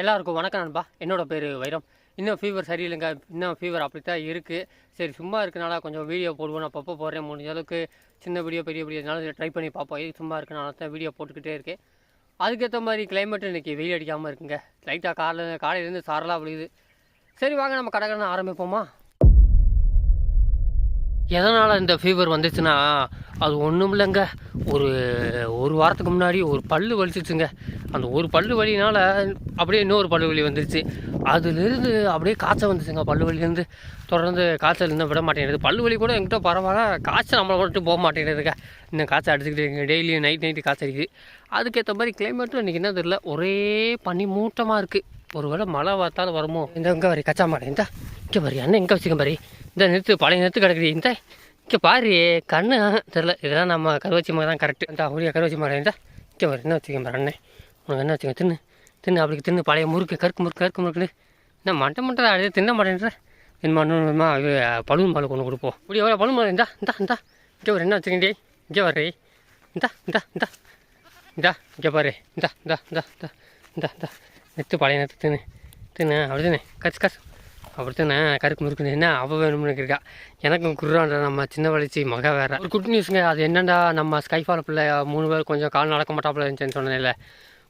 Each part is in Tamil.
எல்லாருக்கும் வணக்கம் நண்பா. என்னோட பேர் வைரம். இன்னும் ஃபீவர் சரியில்லைங்க. இன்னும் ஃபீவர் அப்படி தான் இருக்குது சரி சும்மா இருக்கனால கொஞ்சம் வீடியோ போடுவோம். நான் அப்பப்போ போடுறேன். முடிஞ்ச அளவுக்கு சின்ன வீடியோ பெரிய வீடியோனாலும் ட்ரை பண்ணி பார்ப்போம். இது சும்மா இருக்கனால தான் வீடியோ போட்டுக்கிட்டே இருக்கேன். அதுக்கேற்ற மாதிரி கிளைமேட் இன்றைக்கி வெயில் அடிக்காமல் இருக்குங்க. லைட்டாக காலையில் காலையிலேருந்து சாரலாக விழுகுது. சரி வாங்க நம்ம கடற்கரை ஆரம்பிப்போமா? எதனால் இந்த ஃபீவர் வந்துச்சுன்னா அது ஒன்றும் இல்லைங்க. ஒரு ஒரு வாரத்துக்கு முன்னாடி ஒரு பல்லு வலிச்சிச்சுங்க. அந்த ஒரு பல்லு வலினால் அப்படியே இன்னொரு பல்லு வலி வந்துருச்சு. அதுலேருந்து அப்படியே காய்ச்சல் வந்துச்சுங்க பல்லு வலிலேருந்து. தொடர்ந்து காய்ச்சல் இருந்தால் விட மாட்டேங்குது. பல்லு வலி கூட எங்கிட்ட பரவாயில்ல. காய்ச்சல் நம்மளை மட்டும் போக மாட்டேங்குதுங்க. இன்னும் காய்ச்சல் அடிச்சுக்கிட்டு டெய்லியும் நைட் நைட்டு காய்ச்சல் அடிக்குது. அதுக்கேற்ற மாதிரி கிளைமேட்டும் இன்றைக்கி என்ன தெரியல ஒரே பனி மூட்டமாக இருக்குது ஒருவேளை மழை பார்த்தாலும் வருமோ? இந்த இங்கே வரி கச்சா மாடு இந்த. இங்கே பாரு அண்ணன் இங்கே வச்சுக்க பாரு. இந்த நிறுத்து பழைய நிறுத்து கிடக்குது இந்த. இங்கே பாரு கண்ணு தெரில இதெல்லாம் நம்ம கருவச்சி மாதிரி தான் கரெக்டு இந்த அப்படியே கருவச்சி மாடு இந்த. இங்கே பாரு என்ன வச்சுக்க பாரு அண்ணன் உனக்கு என்ன வச்சுக்க தின்னு. தின்னு அப்படி தின்னு பழைய முறுக்கு கருக்கு முறுக்கு கருக்கு முறுக்குன்னு. என்ன மண்டை மண்டை அடையே தின்ன மாட்டேன்ற. என்ன மண்ணுமா இது பழுவும் பால் கொண்டு கொடுப்போம். இப்படி எவ்வளோ பழுவும் பால் இந்தா இந்தா இந்தா. இங்கே ஒரு என்ன வச்சுக்கிண்டே இங்கே வர்றே இந்தா இந்தா இந்தா. இந்தா இங்கே பாரு. இந்தா இந்தா இந்தா இந்தா இந்தா இந்தா. நெத்து பழைய நெத்து தின்னு தின்னு அப்படி தானே கச்சு கச்சு அப்படி தானே கருக்கு முறுக்கு என்ன அவள் வேணும்னு இருக்கா எனக்கும் குர்ரான்ற நம்ம சின்ன வளர்ச்சி மக வேற ஒரு குட் நியூஸுங்க அது என்னண்டா நம்ம ஸ்கைஃபால் பிள்ளை மூணு பேர் கொஞ்சம் கால் நடக்க மாட்டாப்புல இருந்துச்சுன்னு இல்லை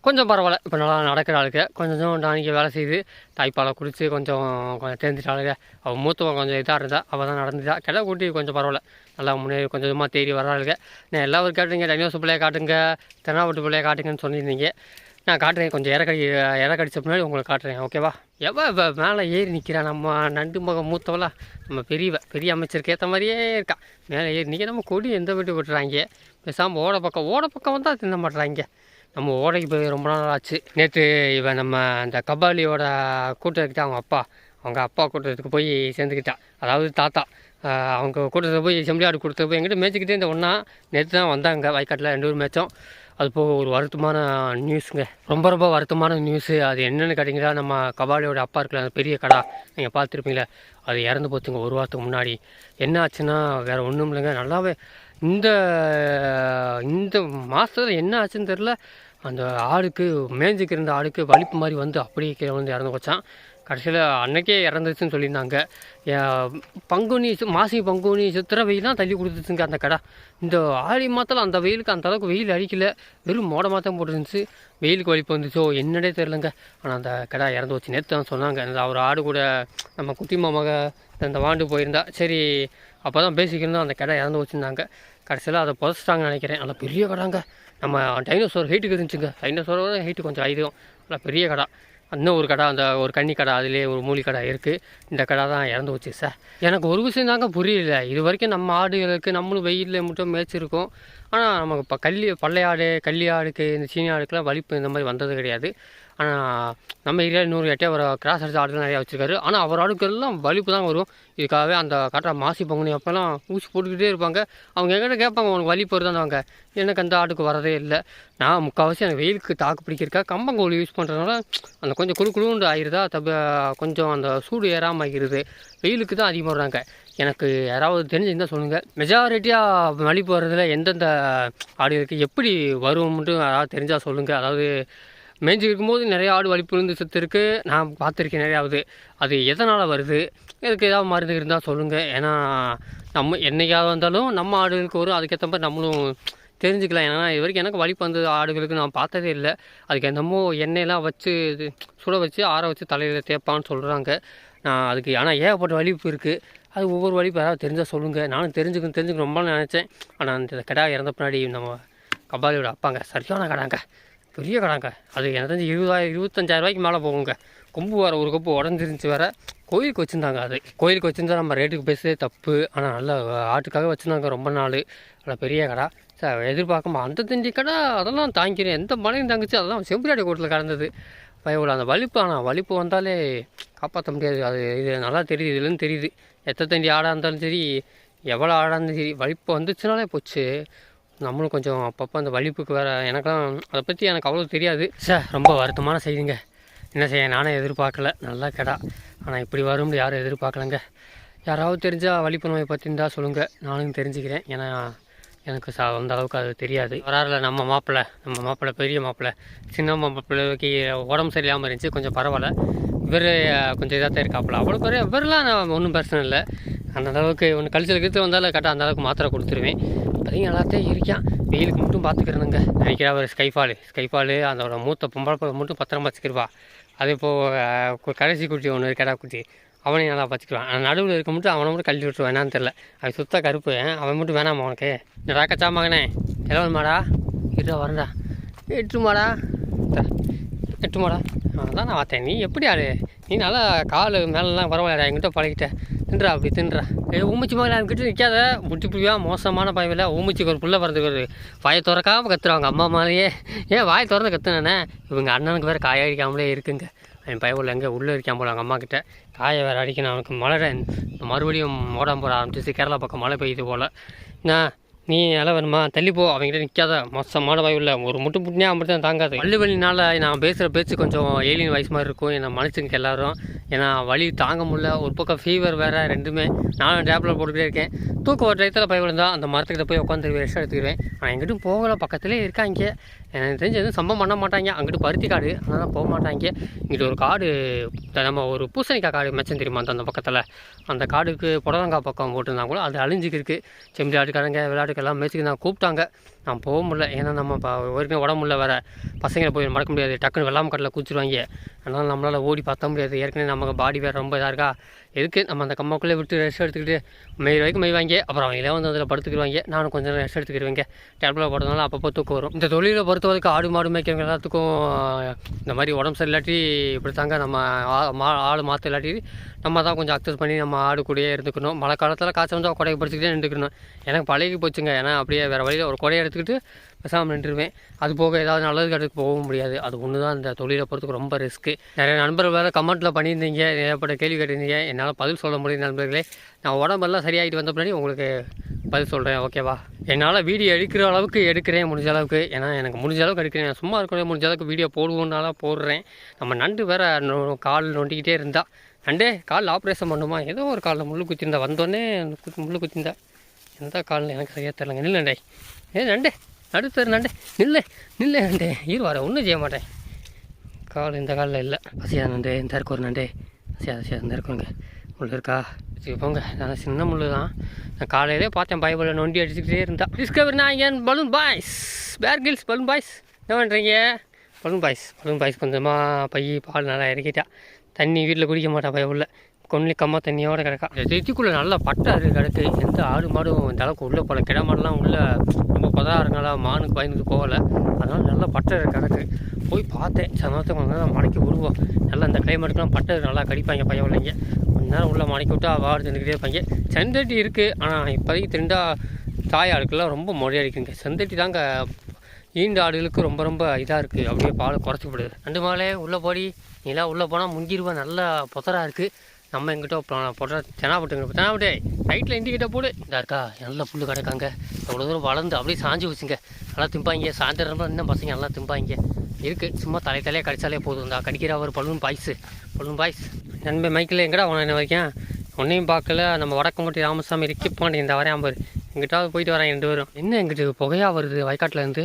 கொஞ்சம் பரவாயில்ல இப்போ நல்லா நடக்கிற ஆளுக்கு கொஞ்சம் டானிக்கு வேலை செய்து தாய்ப்பாலை குடித்து கொஞ்சம் கொஞ்சம் தெரிஞ்சிட்டாளுங்க அவள் மூத்தவன் கொஞ்சம் இதாக இருந்தா அவள் தான் நடந்துட்டா கிட கூட்டி கொஞ்சம் பரவாயில்ல நல்லா முன்னேறி கொஞ்சம் கொஞ்சமாக தேடி வர்றாளுங்க நான் எல்லாரும் காட்டுங்க டைனோஸ் பிள்ளையை காட்டுங்க தென்னாவட்டு பிள்ளையை காட்டுங்கன்னு சொல்லியிருந்தீங்க நான் காட்டுறேன். கொஞ்சம் இறக்கடி இறக்கடிச்ச முன்னாடி உங்களுக்கு காட்டுறேன். ஓகேவா எவ்வளோ இப்போ மேலே ஏறி நிற்கிறா நம்ம நண்டு மகம் மூத்தவளா. நம்ம பெரியவ பெரிய அமைச்சருக்கு ஏற்ற மாதிரியே இருக்கா. மேலே ஏறி நிற்க நம்ம கொடி எந்த வீட்டு விட்டுறாங்க பேசாமல் ஓட பக்கம் ஓட பக்கம் வந்தால் தின்ன மாட்டுறாங்க நம்ம ஓடைக்கு போய் ரொம்ப நாள் ஆச்சு. நேற்று இவன் நம்ம அந்த கபாலியோட கூட்டத்துக்கிட்ட அவங்க அப்பா அவங்க அப்பா கூட்டத்துக்கு போய் சேர்ந்துக்கிட்டா. அதாவது தாத்தா அவங்க கூட்டத்தில் போய் செம்பியாடு கொடுத்து போய் எங்கிட்ட மேய்ச்சிக்கிட்டே இந்த ஒன்றா நேற்று தான் வந்தாங்க. வயக்காட்டில் ரெண்டு பேரும் மேய்ச்சோம். அது போக ஒரு வருத்தமான நியூஸுங்க ரொம்ப ரொம்ப வருத்தமான நியூஸு அது என்னென்னு கேட்டிங்கன்னா நம்ம கபாலியோட அப்பா இருக்கல அந்த பெரிய கடா. நீங்கள் பார்த்துருப்பீங்களே அது இறந்து போச்சுங்க ஒரு வாரத்துக்கு முன்னாடி. என்ன ஆச்சுன்னா வேறு ஒன்றும் இல்லைங்க. நல்லாவே இந்த இந்த மாதத்தில் என்ன ஆச்சுன்னு தெரில அந்த ஆடுக்கு மேய்ஞ்சிக்கு இருந்த ஆடுக்கு வலிப்பு மாதிரி வந்து அப்படியே கீழே வந்து இறந்து போச்சான் கடைசியில் அன்னைக்கே இறந்துச்சுன்னு சொல்லியிருந்தாங்க. பங்குனி மாசி பங்குனி சித்திரை வெயில் தான் தள்ளி கொடுத்துச்சுங்க அந்த கடை. இந்த ஆடி மாதத்தில் அந்த வெயிலுக்கு அந்த அளவுக்கு வெயில் அடிக்கல. வெறும் மோட மாதம் போட்டுருந்துச்சு. வெயிலுக்கு வலிப்பு வந்துச்சோ என்னடே தெரிலங்க ஆனால் அந்த கடை இறந்து வச்சு நேற்று தான் சொன்னாங்க. அந்த அவர் ஆடு கூட நம்ம குட்டி மாமாக இந்த வாண்டு போயிருந்தா. சரி அப்போ தான் பேசிக்கணும் அந்த கடை இறந்து வச்சுருந்தாங்க கடைசியில் அதை புதைச்சிட்டாங்கன்னு நினைக்கிறேன். நல்லா பெரிய கடாங்க. நம்ம டைனோசோர் ஹைட்டுக்கு இருந்துச்சுங்க. டைனோசோரோட ஹைட்டு கொஞ்சம் அதிகம். நல்லா பெரிய கடை. இன்னும் ஒரு கடை அந்த ஒரு கன்னி கடை அதுலேயே ஒரு மூலி கடை இருக்குது இந்த கடை தான் இறந்து வச்சு சார். எனக்கு ஒரு விஷயம் தாங்க புரியல. இது வரைக்கும் நம்ம ஆடுகளுக்கு நம்மளும் வெயிலில் மட்டும் மேய்ச்சிருக்கோம். ஆனால் நமக்கு இப்போ கள்ளி பள்ளை ஆடு கள்ளி ஆடுக்கு இந்த சீனி ஆடுக்கெலாம் வலிப்பு இந்த மாதிரி வந்தது கிடையாது. ஆனால் நம்ம ஏரியாவில் நூறு எட்டே ஒரு கிராஸ் அடித்த ஆடுகள் நிறையா வச்சுருக்காரு. ஆனால் அவர் ஆடுக்கெல்லாம் வலிப்பு தான் வரும். இதுக்காகவே அந்த காட்டுற மாசி பங்குனி அப்போல்லாம் ஊசி போட்டுக்கிட்டே இருப்பாங்க. அவங்க எங்கிட்ட கேட்பாங்க உனக்கு வலி போகிறதாங்க எனக்கு அந்த ஆட்டுக்கு வரதே இல்லை. நான் முக்கால்வாசி எனக்கு வெயிலுக்கு தாக்கு பிடிக்கிறக்கா கம்பங்கோல் யூஸ் பண்ணுறதுனால அந்த கொஞ்சம் குழு குழுண்டு ஆயிடுதா தப்ப கொஞ்சம் அந்த சூடு ஏறாமல் ஆகிடுது வெயிலுக்கு தான் அதிகமாக வர்றாங்க எனக்கு யாராவது தெரிஞ்சிருந்தால் சொல்லுங்கள் மெஜாரிட்டியாக வலி போகிறதுல எந்தெந்த ஆடுகளுக்கு எப்படி வரும்ன்ட்டு யாராவது தெரிஞ்சால் சொல்லுங்கள் அதாவது மேய்ஞ்சி இருக்கும்போது நிறைய ஆடு வலிப்புழுந்து விழுந்து செத்து இருக்கு. நான் பார்த்துருக்கேன் நிறையாவது. அது எதனால் வருது? இதுக்கு ஏதாவது மருந்து இருந்தால் சொல்லுங்கள் ஏன்னா நம்ம என்னைக்காவது வந்தாலும் நம்ம ஆடுகளுக்கு வரும் அதுக்கேற்ற மாதிரி நம்மளும் தெரிஞ்சுக்கலாம். ஏன்னா இது வரைக்கும் எனக்கு வலிப்பு வந்தது ஆடுகளுக்கு நான் பார்த்ததே இல்லை. அதுக்கு என்னமோ எண்ணெயெல்லாம் வச்சு இது சுட வச்சு ஆற வச்சு தலையில் தேய்ப்பான்னு சொல்கிறாங்க நான் அதுக்கு ஆனால் ஏகப்பட்ட வலிப்பு இருக்குது அது ஒவ்வொரு வலிப்பு யாராவது தெரிஞ்சால் சொல்லுங்கள் நானும் தெரிஞ்சுக்கணும் தெரிஞ்சுக்கணும். ரொம்ப நினச்சேன். ஆனால் அந்த கடா இறந்த பின்னாடி நம்ம கபாலியோட அப்பாங்க. சரியான கடாங்க. பெரிய கடாங்க அது எனக்கு தெரிஞ்சு இருபதாயிரம் இருபத்தஞ்சாயிரம் ரூபாய்க்கு மேலே போகுங்க. கொம்பு வர ஒரு கொம்பு உடஞ்சிருந்துச்சு வேறு. கோயிலுக்கு வச்சுருந்தாங்க அது. கோயிலுக்கு வச்சுருந்தா நம்ம ரேட்டுக்கு பேசுறதே தப்பு. ஆனால் நல்ல ஆட்டுக்காக வச்சுருந்தாங்க ரொம்ப நாள். நல்ல பெரிய கடை. சார் எதிர்பார்க்காம அந்த திண்டி கடை அதெல்லாம் தாங்கிக்கிறேன். எந்த மழையும் தாங்கிச்சு அதெல்லாம் செம்பிராடி கோட்டில் கடந்தது பயவில் அந்த வலிப்பு ஆனால் வலிப்பு வந்தாலே காப்பாற்ற முடியாது. அது இது நல்லா தெரியுது இதுலேருந்து தெரியுது. எத்தனை தண்டி ஆடாக இருந்தாலும் சரி எவ்வளோ ஆடாக இருந்தாலும் சரி வலிப்பு வந்துச்சுனாலே போச்சு. நம்மளும் கொஞ்சம் அப்பப்போ அந்த வலிப்புக்கு வேறு எனக்கெல்லாம் அதை பற்றி எனக்கு அவ்வளோ தெரியாது. சார் ரொம்ப வருத்தமான செய்திங்க. என்ன செய்ய நானே எதிர்பார்க்கல. நல்லா கெடா. ஆனால் இப்படி வரும்னு யாரும் எதிர்பார்க்கலங்க. யாராவது தெரிஞ்சால் வலிப்பு நோயை பற்றிருந்தா சொல்லுங்கள் நானும் தெரிஞ்சுக்கிறேன். ஏன்னா எனக்கு ச அந்த அளவுக்கு அது தெரியாது. வராருல நம்ம மாப்பிள்ளை நம்ம மாப்பிள்ளை பெரிய மாப்பிள்ளை சின்ன மாப்பிள்ளைக்கு உடம்பு சரியில்லாமல் இருந்துச்சு. கொஞ்சம் பரவாயில்ல. இவர் கொஞ்சம் இதாக தான் இருக்காப்புல. அவ்வளோ பெரிய இவரெலாம் நான் ஒன்றும் பிரச்சனை இல்லை. அந்த அளவுக்கு ஒன்று கழிச்சல் கழித்து வந்தாலும் கரெக்டாக அந்த அளவுக்கு மாத்திரை கொடுத்துருவேன். இப்போதையும் எல்லாத்தையும் இருக்கான். வெயிலுக்கு மட்டும் பார்த்துக்கிறனுங்க. நினைக்கிறா ஒரு ஸ்கைஃபாலு ஸ்கைஃபாலு அதோட மூத்த பொம்பளை மட்டும் பத்திரமா வச்சுக்கிருவா அது இப்போது கடைசி குட்டி ஒன்று இருக்கடா குட்டி. அவனையும் நல்லா பார்த்துக்குவான் ஆனால் நடுவில் இருக்க மட்டும் அவனை மட்டும் கழட்டி விட்டுருவான் என்னன்னு தெரில அவன் சுத்த கருப்பு. அவன் மட்டும் வேணாமா உனக்கு? இந்த ராக்கச்சா மகனே? எவ்வளோமாடா இருடா வரண்டா எட்டுமாடா. எட்டுமாடா. அதான் நான் பார்த்தேன். நீ எப்படி ஆளு? நீ நல்லா கால் மேலெலாம் பரவாயில்லடா. என்கிட்ட பழகிட்ட. தின்றா அப்படி தின்றா. ஏ ஊமிச்சி கிட்ட நிற்காத முட்டி புடிவா மோசமான பயமில்ல. ஊமிச்சுக்கு ஒரு புள்ள பிறந்துக்கிறது வாயை திறக்காம கத்துறாங்க அம்மா மாதிரியே ஏன் வாயை திறந்து கத்துனானே? இவங்க அண்ணனுக்கு வேறு காய அடிக்காமலே இருக்குங்க. என் பயவில் எங்கே? உள்ளே இருக்கான் போல அவங்க அம்மா கிட்ட. காயை வேறு அடிக்கணும். அவனுக்கு மழை மறுபடியும் ஓடாம போட ஆரம்பிச்சிச்சு கேரளா பக்கம் மழை பெய்யுது போல். நான் நீ எல்லாம் வேணுமா? தள்ளி போ. அவங்ககிட்ட நிற்காத மோசமான வாய் இல்லை ஒரு முட்டு முட்டினே அப்படி தான் தாங்காது. வள்ளி வலினால நான் பேசுகிற பேச்சு கொஞ்சம் ஏலியன் வயசு மாதிரி இருக்கும். என்னை மனுஷங்க எல்லாரும். ஏன்னா வலி தாங்க முடியல. ஒரு பக்கம் ஃபீவர் வேறு ரெண்டுமே. நானும் டேப்லெட் போட்டுக்கிட்டே இருக்கேன். தூக்க ஒரு டயத்தில் போய் இருந்தால் அந்த மரத்துக்கிட்ட போய் உட்காந்து ரெஸ்ட் எடுத்துக்கிறேன் நான் எங்கிட்டும் போகல. பக்கத்துலேயே இருக்காங்க. எனக்கு தெரிஞ்சு எதுவும் சம்பவம் பண்ண மாட்டாங்க. அங்கிட்டு பருத்தி காடு. அதெல்லாம் போக மாட்டாங்க. இங்கிட்டு ஒரு காடு நம்ம ஒரு பூசணிக்காய் காடு மெச்சம் தெரியுமா? அந்த அந்த பக்கத்தில். அந்த காடுக்கு புடலங்காய் பக்கம் போட்டிருந்தாங்க கூட அது அழிஞ்சிக்கிருக்கு. செம்பி ஆட்டுக்காரங்க விளையாட்டுக்கெல்லாம் மேய்ச்சிக்கு நான் கூப்பிட்டாங்க. நான் போக முடியல. ஏன்னா நம்ம இப்போ ஒருக்கே உடம்பு முடியல வேறு. பசங்களை போய் மறக்க முடியாது. டக்குன்னு வெள்ளாம கட்டில் குச்சிருவாங்க அதனால் நம்மளால் ஓடி பார்த்த முடியாது. ஏற்கனவே நமக்கு பாடி வேறு ரொம்ப இதாக இருக்கா? எதுக்கு? நம்ம அந்த கம்மாக்குள்ளே விட்டு ரெஸ்ட் எடுத்துக்கிட்டு மெய் வரைக்கும் மெய்வாங்க அப்புறம் அவங்களே வந்து அதில் படுத்துக்கிடுவாங்க நானும் கொஞ்சம் நேரம் ரெஸ்ட் எடுத்துக்கிடுவேங்க டேப்லெட் போடுறதுனால அப்பப்போ தூக்கம் வரும். இந்த தொழிலை பொறுத்த வரைக்கும் ஆடு மாடு மேய்க்கிறவங்க எல்லாத்துக்கும் இந்த மாதிரி உடம்பு சரியில்லாட்டி இப்படி தாங்க நம்ம ஆ- மா ஆடு மாற்ற இல்லாட்டி நம்ம தான் கொஞ்சம் அக்சஸ் பண்ணி நம்ம ஆடு கூடயே இருந்துக்கணும். மழை காலத்தில் காய்ச்சல் வந்து கொடையை பிடிச்சிக்கிட்டே நின்றுக்கணும். எனக்கு பழகி போச்சுங்க. ஏன்னா அப்படியே வேறு வழியில் ஒரு கொடையை எடுத்துக்கிட்டு பேசாமல் நின்றுருவேன். அது போக ஏதாவது நல்லது கட்டுக்கு போகவும் முடியாது. அது ஒன்று தான் இந்த தொழிலை பொறுத்துக்கு ரொம்ப ரிஸ்க்கு நிறைய நண்பர்கள் வேறு கமெண்ட்டில் பண்ணியிருந்தீங்க. ஏற்பட்ட கேள்வி கேட்டிருந்தீங்க. என்னால் பதில் சொல்ல முடியும் நண்பர்களே. நான் உடம்பெல்லாம் சரியாயிட்டு வந்த பின்னாடி உங்களுக்கு பதில் சொல்கிறேன் ஓகேவா என்னால் வீடியோ எடுக்கிற அளவுக்கு எடுக்கிறேன். முடிஞ்ச அளவுக்கு. ஏன்னா எனக்கு முடிஞ்ச அளவுக்கு எடுக்கிறேன். நான் சும்மா இருக்கிற முடிஞ்ச அளவுக்கு வீடியோ போடுவோம்னால போடுறேன். நம்ம நண்டு வேறு கால் நொண்டிக்கிட்டே இருந்தால் நண்டே காலில் ஆப்ரேஷன் பண்ணுமா? ஏதோ ஒரு காலில் முள்ளு குத்திருந்தா. வந்தோடனே கு- முள்ளு குத்திருந்தா. எந்த காலில் எனக்கு சரியாக தெரிலங்க இல்லை நண்டே. ஏ நண்டே. நடுத்தர் நண்டே நில்ல நில்ல நண்டே. ஈர்வார ஒன்றும் செய்ய மாட்டேன். கால் இந்த காலில் இல்லை. பசியா நண்டே இந்த இருக்கோர் ஒரு நண்டே. பசியா பசியா இந்த இருக்குங்க முள் இருக்கா? சரி போங்க. நான் சின்ன முள் தான். நான் காலையிலே பார்த்தேன் பைபிளில் நொண்டி அடிச்சுக்கிட்டே இருந்தா. டிஸ்கவர் நான் பலூன் பாய்ஸ் பேர் கில்ஸ் பலூன் பாய்ஸ் என்ன பண்ணுறீங்க பலூன் பாய்ஸ் பலூன் பாய்ஸ் கொஞ்சமாக பை பால் நல்லா இறக்கிட்டா. தண்ணி வீட்டில் குடிக்க மாட்டா பயவுள்ள கொல்லி கம்மா தண்ணியோட கிடக்கா. இந்த தெத்திக்குள்ளே நல்லா பட்டை இருக்கு கிடக்கு. எந்த ஆடு மாடும் இந்த அளவுக்கு உள்ளே போகல கிட மாடெல்லாம் உள்ளே ரொம்ப பதா மானுக்கு பயந்துட்டு போகலை. அதனால நல்லா பட்டை இருக்கு கிடக்கு. போய் பார்த்தேன். சமயத்தை கொஞ்சம் நேரம் மடக்கி விடுவோம். நல்லா இந்த கிளைமேட்டுக்குலாம் பட்டை நல்லா கடிப்பாங்க பையன் இல்லைங்க கொஞ்ச நேரம் உள்ளே மடக்கி விட்டா வாடு தின்னுக்கிட்டே இருப்பாங்க. செந்தட்டி இருக்குது ஆனால் இப்போதைக்கு திண்டா தாய் ஆடுக்கெல்லாம் ரொம்ப மொழியடிக்குங்க. செந்தட்டி தாங்க ஈண்டு ஆடுகளுக்கு ரொம்ப ரொம்ப இதாக இருக்குது அப்படியே பால் குறைச்சி ரெண்டு மாலே உள்ளே போடி. நீலாம் உள்ளே போனால் முங்கிருவா நல்லா பொத்தராக இருக்குது நம்ம எங்கிட்ட போடுற தெனாப்பட்டுங்க தெனாப்பட்டே நைட்டில் இண்டிகேட்டர் போடு. இதா இருக்கா நல்லா புல்லு கிடக்காங்க. எவ்வளோ தூரம் வளர்ந்து அப்படியே சாஞ்சு வச்சுங்க. நல்லா திம்பாங்க சாயந்தரம் இன்னும் பசங்க நல்லா திம்பாங்க. இருக்குது சும்மா தலை தலையாக கடிச்சாலே போதும். இந்த கடிக்கிற ஒரு பலூன் பாய்ஸு பலூன் பாய்ஸ். நண்பர் மைக்கில் எங்கடா உன என்ன வரைக்கும்? ஒன்றையும் பார்க்கல. நம்ம வடக்கம்பட்டி ராமசாமி ரிக்கிப்பாண்டி இந்த வரையாம் பாரு எங்கிட்டாவது போயிட்டு வரேன் ரெண்டு பேரும். என்ன எங்கிட்டு புகையா வருது வயக்காட்டிலேருந்து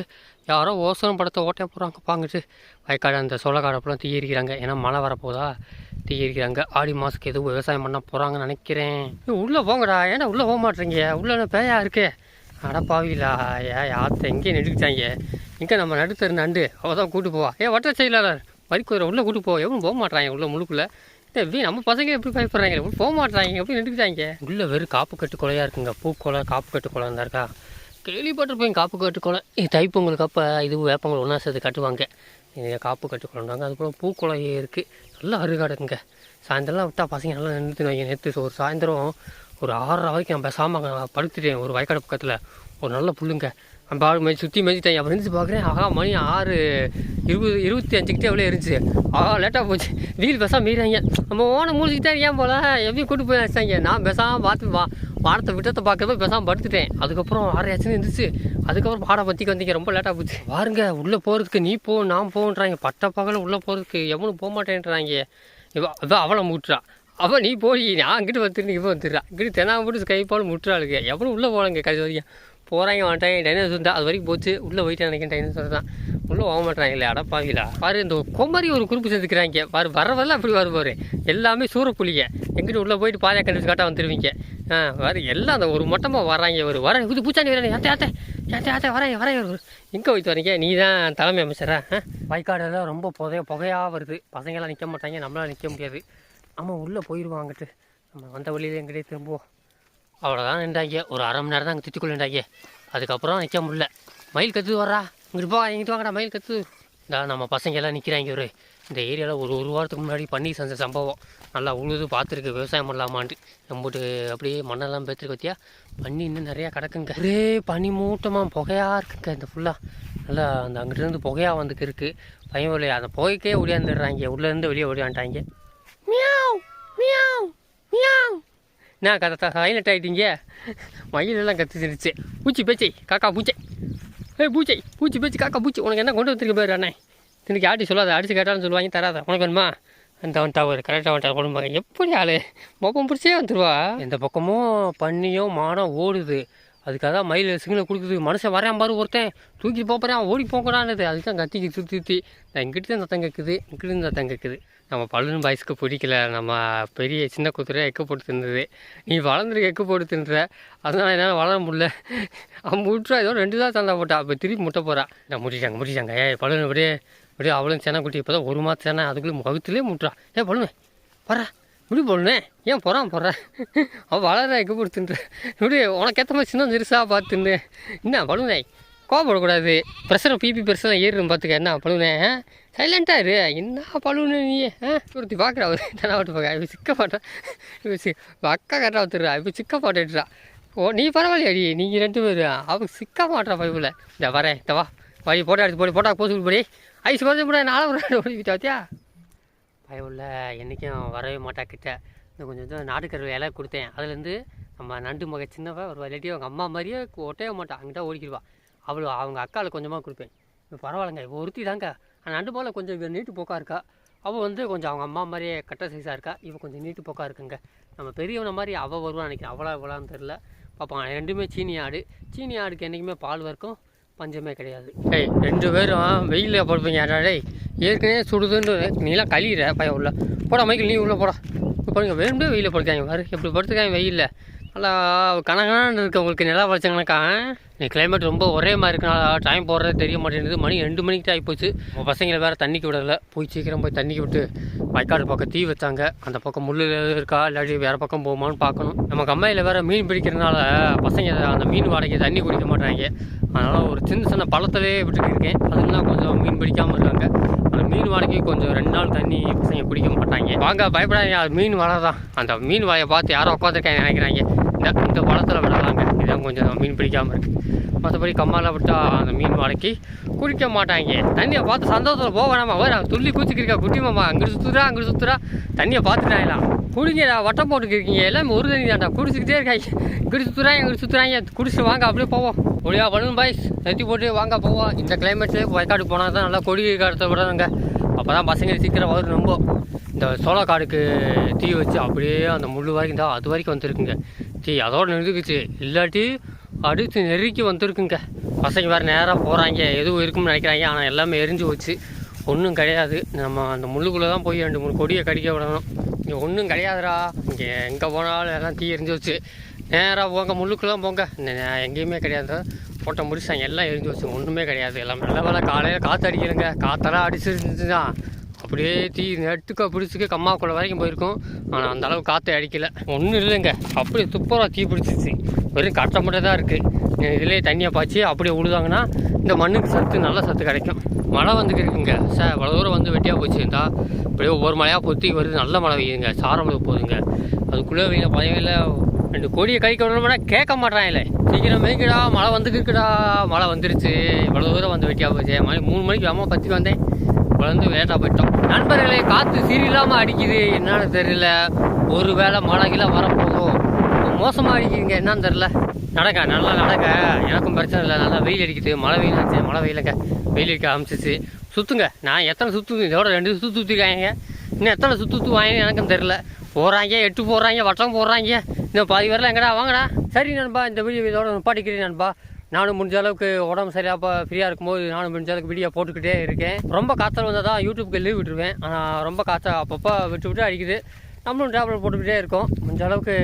யாரோ ஓசோனம் படத்தை ஓட்டையாக போகிறாங்க பாங்கிட்டு வயக்காடு அந்த சோளக்காடப்பெல்லாம் தீ எரிக்கிறாங்க. ஏன்னா மழை வரப்போதா? தீ எரிக்கிறாங்க ஆடி மாதத்துக்கு எதுவும் விவசாயம் பண்ண போகிறாங்கன்னு நினைக்கிறேன். உள்ளே போங்கடா. ஏன்னா உள்ளே போக மாட்டேறீங்க? உள்ளே பேயா இருக்கே? அடப்பாவிலா ஏ யாத்த எங்கேயும் நெடுக்கிட்டாங்க இங்கே நம்ம நடுத்தரு நண்டு. அவள் தான் கூட்டு போவா. ஏ வட்ட செயலாளர் வரிக்குதிரை உள்ளே கூட்டு போ. எவனும் போக மாட்டாங்க உள்ள முழுக்குள்ள. ஏ நம்ம பசங்க எப்படி பயப்படுறாங்க எப்படி போக மாட்டாங்க எப்படி நெடுக்கிட்டாங்க உள்ளே வெறும் காப்பு கட்டு கொலையாக இருக்குங்க. பூக்கொலை காப்பு கட்டு கொலை இருந்தா இருக்கா? கேள்விப்பட்டிருப்பேன் காப்பு கட்டு கொலை. தைப்பொங்கலுக்கு அப்போ இது வேப்பங்கள் ஒன்றா சேர்த்து கட்டுவாங்க. காப்பு கட்டு கொலைண்டாங்க அதுக்கப்புறம் பூக்கொலை இருக்குது நல்லா அருகாடுங்க சாயந்தரம்லாம் விட்டால் பசங்க நல்லா நிறுத்து வைங்க நேற்று ஒரு சாயந்தரம் ஒரு ஆறரை வரைக்கும் நான் பேசாமல் படுத்துட்டேன் ஒரு வயக்காடு பக்கத்தில். ஒரு நல்ல புல்லுங்க. நம்ம ஆடு மேய்ச்சி சுற்றி மேய்ச்சிட்டேன். அப்புறம் இருந்துச்சு பார்க்குறேன் ஆகா மணி ஆறு இருபது இருபத்தி அஞ்சுக்கிட்டே எவ்வளோ இருந்துச்சு. ஆகா லேட்டாக போச்சு. வீல் பேசாமல் மீறாங்க. நம்ம ஓனை மூழ்கிட்டே ஏன் போல. எப்படியும் கூட்டு போய் வச்சாங்க நான் பேசாமல் பார்த்து வா. வானத்தை விட்டத்தை பார்க்கறப்ப பேசாமல் படுத்துட்டேன். அதுக்கப்புறம் ஆறு ஆச்சுன்னு இருந்துச்சு அதுக்கப்புறம் பாடம் பற்றிக்கு வந்தீங்க ரொம்ப லேட்டாக போச்சு பாருங்க உள்ளே போகிறதுக்கு நீ போ நான் போன்றாங்க. பட்ட பகல உள்ளே போகிறதுக்கு எவனும் போக மாட்டேன்றாங்க. இவ இவ அவளை முட்டுறா. அவள் நீ போய் நான் அங்கிட்டு வந்துட்டு இவன் வந்துடுறா. இங்கிட்டு தென்னா போட்டு கை போல முட்டுறாளுங்க. எவனும் உள்ளே போகலங்க கடைசி வரைக்கும். போகிறாங்க வந்துட்டாங்க டைனோசர் தான். அது வரைக்கும் போச்சு. உள்ளே போயிட்டு நினைக்கிறேன் டைனோசர் தான். உள்ளே போக மாட்டாங்களே அடப்பாவிலா பாரு இந்த குமரி ஒரு குரூப் சேர்த்துக்கிறாங்க. பாரு வரவெல்லாம் அப்படி வருவார் எல்லாமே சூறப்புலிங்க. எங்கிட்ட உள்ளே போயிட்டு பாதையை கண்டுபிடிச்சு காட்டாக வந்துடுவீங்க ஆ வேறு எல்லாம் அந்த ஒரு மட்டமாக வராங்க ஒரு வர இது பூச்சாண்டி வரேன். ஏத்த ஏத்த ஏத்த ஏத்த வரேன் வரேன் எங்கே போயிட்டு வரீங்க? நீ தான் தலைமை அமைச்சரா? ஆ? ரொம்ப புதைய புகையாக வருது. பசங்களாம் நிற்க மாட்டாங்க. நம்மளால் நிற்க முடியாது. ஆமாம் உள்ளே போயிடுவோம் அங்கிட்டு. நம்ம வந்த வழியில் எங்கிட்டே திரும்புவோம். அவ்வளோதான் நின்றாங்க. ஒரு அரை மணி நேரம் தான் அங்கே திட்டுக்குள்ள நின்றாங்க. அதுக்கப்புறம் நிற்க முடியல. மயில் கற்று வர்றா. இங்கிட்டு போக எங்கிட்டு வாங்கடா மயில் கற்று இந்தா நம்ம பசங்க எல்லாம் நிற்கிறாங்க ஒரு இந்த ஏரியாவில் ஒரு ஒரு வாரத்துக்கு முன்னாடி பண்ணி செஞ்ச சம்பவம். நல்லா உழுது பார்த்துருக்கு விவசாயம் பண்ணலாமான்ட்டு. நம்மட்டு அப்படியே மண்ணெல்லாம் பேத்துருக்கு பார்த்தியா பண்ணி இன்னும் நிறையா கிடக்குங்க. ஒரே பனி மூட்டமாக புகையாக இருக்குங்க இந்த ஃபுல்லாக நல்லா அந்த அங்கிட்டிருந்து புகையாக வந்துக்கு இருக்குது பையன் வழியா அந்த புகைக்கே ஓடியாந்துடுறாங்க உள்ளேருந்து வெளியே ஓடியாண்டாங்க மியாவ் மியாவ் மியாவ். என்ன கதை சைலண்ட் ஆகிட்டீங்க மயிலெல்லாம் கத்துச்சிருச்சு. பூச்சி பேச்சை காக்கா பூச்சை. ஏய் பூச்சை பூச்சி பேச்சு காக்கா பூச்சி. உனக்கு என்ன கொண்டு வந்துருக்க பேர் அண்ணே. இன்னைக்கு ஆட்டி சொல்லாத அடிச்சு கேட்டாலும் சொல்லுவாங்க தராத. உனக்கு வேணுமா? அந்த வந்துட்டா ஒரு கரெக்டாக வந்துட்டா குடும்பம் எப்படி ஆளு? மொப்பம் பிடிச்சே வந்துருவா. இந்த பக்கமும் பண்ணியும் மானம் ஓடுது. அதுக்காக தான் மயில் சிக்னல் கொடுக்குது. மனுஷன் வரையான் பாரு ஒருத்தன். தூக்கி போகிறேன் ஓடி போகக்கூடாது அதுக்கு தான் கத்திக்கு சுற்றி சுற்றி நான் இங்கிட்டு தான் சத்தம் கேட்குது இங்கிட்டு தான் சத்தம் கேட்குது நம்ம பலூன் பாய்ஸ்க்கு பிடிக்கல. நம்ம பெரிய சின்ன குதிரை எக்கு போட்டு தின்னுது. நீ வளர்ந்துருக்கு எக்கு போட்டு தின்ற அதனால் என்னால் வளர முடியல. அவன் முட்டுறா ஏதோ ரெண்டு தான் சண்டை போட்டா. அப்போ திருப்பி முட்டை போகிறான் நான் முடிச்சாங்க முடிச்சாங்க ஏ பலூன் அப்படியே அப்படியே அவளும் சேனை குட்டி. இப்போ தான் ஒரு மாதம் சேனை. அதுக்குள்ளே முகத்துலேயே முட்டுறா. ஏ பலூனே வரா இப்படி போடணே ஏன் போகிறான் போகிறேன் அவள் வளர எக்கு போட்டு தின்ற இப்படி உனக்கு ஏற்ற மாதிரி சின்ன சிறுசாக பார்த்துன்னு என்ன பலூனே கோவப்படக்கூடாது ப்ரெஷர் பிபி ப்ரெஷர் ஏறும் பார்த்துக்க என்ன பழுவுனே? சைலண்ட்டாக இரு. என்ன பழுவுனு நீ? ஆ? ஒருத்தி பார்க்குறா அவர் தானே விட்டு பார்க்க இப்போ சிக்க மாட்டேன் இப்போ சி அக்கா கட்டா வந்துடுறா இப்போ சிக்க மாட்டேன்றா. ஓ நீ பரவாயில்லையாடி. நீங்கள் ரெண்டு பேர். அவள் சிக்க மாட்டா பைபிள் இந்த வரேன். இந்த வா. வழி போட்டா எடுத்து போடி. போட்டா போட்டு போடி ஐஸ் கொஞ்சம் கூட நாளை ஒரு ஓடிக்கிட்டா வத்தியா? பயவுள்ள என்றைக்கும் வரவே மாட்டா கிட்ட. இந்த கொஞ்சம் கொஞ்சம் நாட்டுக்கருவை இலை கொடுத்தேன். அதுலேருந்து நம்ம நண்டு மகை சின்னவன் ஒரு இல்லாட்டி அவங்க அம்மா மாதிரியே ஒட்டவே மாட்டான் அங்கிட்ட ஓடிக்கிடுவா. அவ்வளோ அவங்க அக்காவில் கொஞ்சமாக கொடுப்பேன். இப்போ பரவாயில்லைங்க இப்போ ஒருத்தி தாங்க. நண்டு போல் கொஞ்சம் நீட்டு போக்காக இருக்கா? அவள் வந்து கொஞ்சம் அவங்க அம்மா மாதிரியே கட்ட சைஸாக இருக்கா? இவன் கொஞ்சம் நீட்டு போக்காக இருக்குங்க. நம்ம பெரியவனை மாதிரி அவள் வருவான்னு நினைக்கிறேன். அவ்வளோ இவ்வளோன்னு தெரில பார்ப்போம் ரெண்டுமே சீனி ஆடு. சீனி ஆடுக்கு என்றைக்குமே பால் வரைக்கும் பஞ்சமே கிடையாது. ஏய் ரெண்டு பேரும் வெயிலில் படுப்பீங்க டேய்? ஏற்கனவே சுடுதுன்னு நீலாம் கழியிற பையன் உள்ள. போடா மைக்கில் நீ உள்ளே போடா. இப்போ பாருங்க வேணுமே வெயிலில் படுக்காங்க பாரு. எப்படி படுத்துக்காங்க வெயிலில். நல்லா கணக்கான இருக்கு உங்களுக்கு நிலா வச்சங்கனாக்கா நீ கிளைமேட் ரொம்ப ஒரே மாதிரி இருக்கனால டைம் போடுறது தெரிய மாட்டேங்குது. மணி ரெண்டு மணிக்கு ஆகி போச்சு உங்கள் பசங்களை வேறு தண்ணிக்கு விடலை. போய் சீக்கிரம் போய் தண்ணிக்கு விட்டு வயக்காடு பக்கம் தீ வச்சாங்க. அந்த பக்கம் முள் இருக்கா இல்லாட்டி வேறு பக்கம் போகுமான்னு பார்க்கணும். நம்ம கம்மாயில் வேறு மீன் பிடிக்கிறதுனால பசங்க அந்த மீன் வாடகை தண்ணி குடிக்க மாட்டாங்க அதனால் ஒரு சின்ன சின்ன பழத்திலே விட்டுட்டு இருக்கேன். அதுலாம் கொஞ்சம் மீன் பிடிக்காமல் இருக்காங்க. அந்த மீன் வாடகை கொஞ்சம் ரெண்டு நாள் தண்ணி பசங்க குடிக்க மாட்டாங்க. வாங்க பயப்படாதீங்க. அது மீன் வலை தான். அந்த மீன் வாயை பார்த்து யாரோ உட்காந்துருக்காங்க நினைக்கிறாங்க. இந்த இந்த பழத்தில் விடலாங்க. இதான் கொஞ்சம் மீன் பிடிக்காமல் இருக்குது மற்றபடி கம்மாலாம் விட்டால் அந்த மீன் வாடகைக்கு குடிக்க மாட்டாங்க. தண்ணியை பார்த்து சந்தோஷத்தில் போக வேணாமா? வேறு துள்ளி குச்சிக்கிருக்கா குட்டி மாமா அங்கிட்டு சுற்றுறா அங்கிட்டு சுற்றுறா தண்ணியை பார்த்துட்டாங்களாம் குடிங்கடா வட்டம் போட்டுக்கிருக்கீங்க எல்லாமே ஒரு தண்ணி தாண்டா குடிச்சிக்கிட்டே இருக்காங்க. இங்கிட்டு சுற்றுறாங்க இங்கிட்டு சுற்றுறாங்க குடிச்சு வாங்க அப்படியே போவோம். ஒளியா பலூன் பாய்ஸ் நெத்தி போட்டு வாங்க போவோம். இந்த கிளைமேட்லேயே வயக்காடு போனால் தான் நல்லா கொடி காலத்தை விடுறாங்க அப்போ தான் பசங்க சீக்கிரம் வரும் ரொம்ப. இந்த சோளக்காடுக்கு தீ வச்சு அப்படியே அந்த முள் வரைக்கும் தான் அது வரைக்கும் வந்துருக்குங்க. தீ அதோட நிறுத்துக்குச்சு. இல்லாட்டி அடுத்து நெருக்கி வந்திருக்குங்க. பசங்க வேறு நேராக போகிறாங்க எதுவும் இருக்கும்னு நினைக்கிறாங்க. ஆனால் எல்லாமே எரிஞ்சு வச்சு ஒன்றும் கிடையாது. நம்ம அந்த முள்ளுக்குள்ளே தான் போய் ரெண்டு மூணு கொடியை கடிக்க விடணும். இங்கே ஒன்றும் கிடையாதுடா. இங்கே எங்கே போனாலும் எல்லாம் தீ எரிஞ்சு வச்சு நேராக போங்க முள்ளுக்குலாம் போங்க. எங்கேயுமே கிடையாது. போட்ட முடிச்சாங்க எல்லாம் எரிஞ்சு வச்சு ஒன்றுமே கிடையாது. எல்லாம் நல்ல வேலை காலையில் காற்று அடிக்கலைங்க காற்றெல்லாம் அடிச்சிருந்துச்சுன்னா அப்படியே தீ நெட்டுக்க பிடிச்சிக்க கம்மாக்குள்ள வரைக்கும் போயிருக்கும். ஆனால் அந்த அளவு காற்று அடிக்கல. ஒன்றும் இல்லைங்க. அப்படியே துப்பராக தீ பிடிச்சிச்சு வெறும் கட்டை மட்டும் தான் இருக்குது இதிலே தண்ணியை பாய்ச்சி அப்படியே விழுதாங்கன்னா இந்த மண்ணுக்கு சத்து நல்ல சத்து கிடைக்கும். மழை வந்துக்கு இருக்குங்க. சார் இவ்வளோ தூரம் வந்து வெட்டியாக போச்சு இருந்தா அப்படியே ஒவ்வொரு மழையாக பொத்தி வருது. நல்ல மழை பெய்யுதுங்க. சாரம் போகுதுங்க. அதுக்குள்ளே வெயில் பயவில்லை ரெண்டு கொடியை கை வரணும்னா கேட்க மாட்டாங்களே சீக்கிரம் மேய்க்கடா மழை வந்துக்கிருக்குடா மழை வந்துருச்சு. இவ்வளோ தூரம் வந்து வெட்டியாக போச்சு. மணி மூணு மணிக்கு அம்மா பற்றி வந்தேன். வந்து லேட்டாக போயிட்டோம். நண்பர்களே காற்று சீரில்லாமல் அடிக்குது. என்னன்னு தெரியல. ஒரு வேளை மழை கீழே வரப்போகும் மோசமாக அடிக்குதுங்க. என்னன்னு தெரில நடக்க நல்லா நடக்க. எனக்கும் பிரச்சனை இல்லை. நல்லா வெயில் அடிக்குது. மழை வெயில் ஆச்சு. மழை வெயிலுங்க வெயில் அடிக்க ஆரம்பிச்சிச்சு. சுற்றுங்க நான் எத்தனை சுற்று இதோட ரெண்டு சுற்று சுற்றிருக்காங்க இன்னும் எத்தனை சுற்று சுற்றுவாங்கன்னு எனக்கும் தெரில போகிறாங்க எட்டு போடுறாங்க வட்டம் போடுறாங்க. இன்னும் பாதி வரல எங்கடா? வாங்கடா. சரி நண்பா இந்த வீடியோ இதோட நிப்பாட்டிக்கிறேன் நண்பா. நானும் முடிஞ்ச அளவுக்கு உடம்பு சரியாக ஃப்ரீயாக இருக்கும்போது நானும் முடிஞ்ச அளவுக்கு வீடியோ போட்டுக்கிட்டே இருக்கேன். ரொம்ப காய்ச்சல் வந்தால் தான் யூடியூப்க்கு லீவ் விட்டுருவேன். ஆனால் ரொம்ப காய்ச்சல் அப்பப்போ விட்டு விட்டு அடிக்குது. நம்மளும் டேப்லெட் போட்டுக்கிட்டே இருக்கோம். முடிஞ்ச அளவுக்கு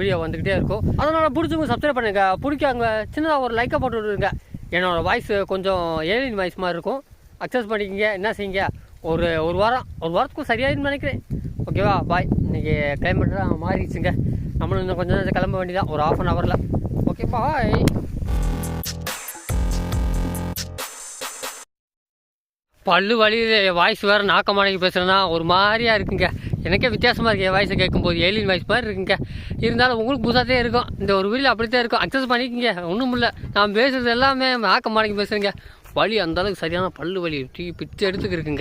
வீடியோ வந்துக்கிட்டே இருக்கும். அதனால் பிடிச்சவங்க சப்ஸ்கிரைப் பண்ணுங்க. பிடிக்காங்க சின்னதாக ஒரு லைக்கை போட்டு விட்டுருங்க என்னோடய வாய்ஸ் கொஞ்சம் ஏலியன் வாய்ஸ் மாதிரி இருக்கும். அக்சஸ் பண்ணிக்கங்க. என்ன செய்யுங்க? ஒரு ஒரு வாரம் ஒரு வாரத்துக்கும் சரியாயின்னு நினைக்கிறேன். ஓகேவா பாய் இன்றைக்கி கிளைமேட்லாம் மாறிடுச்சுங்க. நம்மளும் இன்னும் கொஞ்சம் நேரம் கிளம்ப வேண்டியதான் ஒரு ஆஃப் அன் ஹவரில் ஓகே பாய் பல்லு வலியில் வாய்ஸ் வேறு நாக்கமானைக்கு பேசுகிறேன்னா ஒரு மாதிரியா இருக்குங்க. எனக்கே வித்தியாசமாக இருக்குது என் வாய்ஸை கேட்கும்போது. ஏலியன் வாய்ஸ் மாதிரி இருக்குங்க. இருந்தாலும் உங்களுக்கு புதுசாகத்தே இருக்கும். இந்த ஒரு வீடியோ அப்படித்தான் இருக்கும். அக்சஸ் பண்ணிக்கங்க. ஒன்றும் இல்லை. நான் பேசுகிறது எல்லாமே நாக்கமானைக்கு பேசுகிறேங்க வலி அந்தளவுக்கு சரியான பல்லு வலி. டீ பிச்சு எடுத்துக்கிருக்குங்க.